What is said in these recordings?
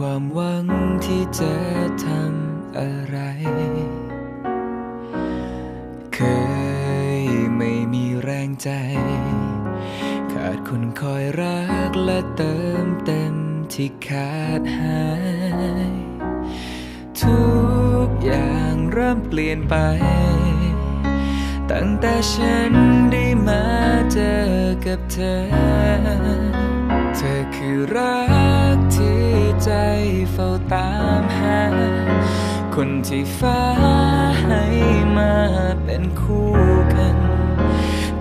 ความหวังที่จะทำอะไร เคยไม่มีแรงใจ ขาดคนคอยรักและเติมเต็มที่ขาดหาย ทุกอย่างเริ่มเปลี่ยนไป ตั้งแต่ฉันได้มาเจอกับเธอ ธอคือรักที่ใจเฝ้าตามหา คนที่ฟ้าให้มาเป็นคู่กัน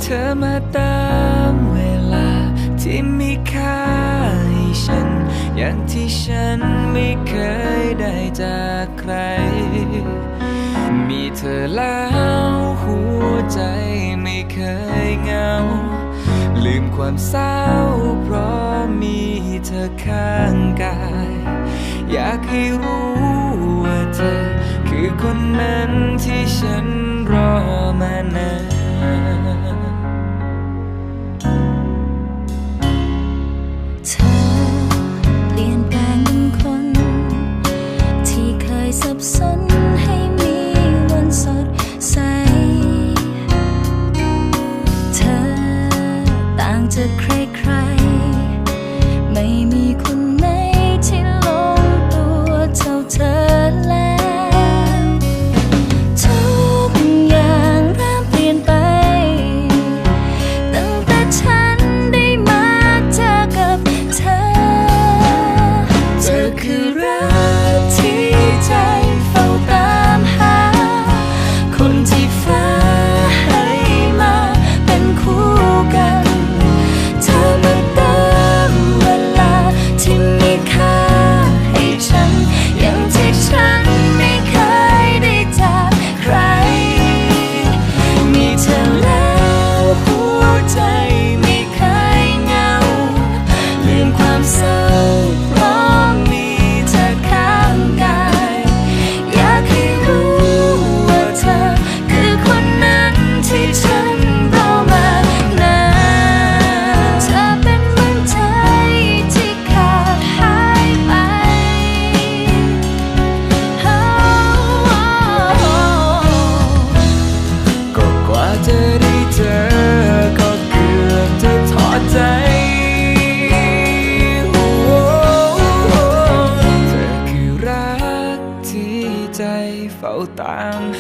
เธอมาตามเวลาที่มีค่าให้ฉัน อย่างที่ฉันไม่เคยได้จากใคร มีเธอแล้วหัวใจไม่เคยเหงา ลืมความเศร้าเพราะ มีเธอข้างกาย อยากให้รู้ว่าเธอคือคนนั้น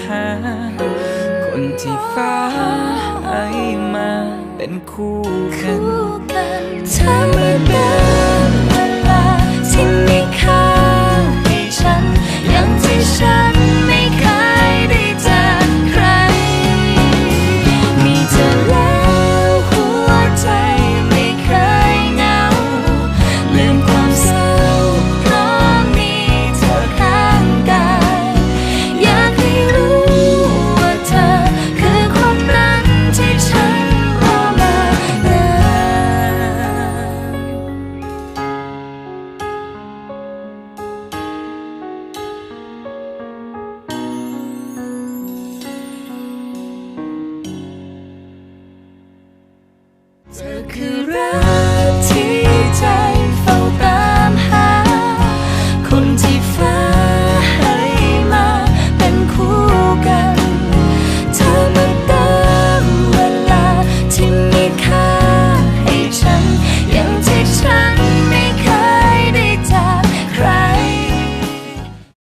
หา คนที่ฟ้าให้มาเป็นคู่กันถ้าไม่ได้ So cool.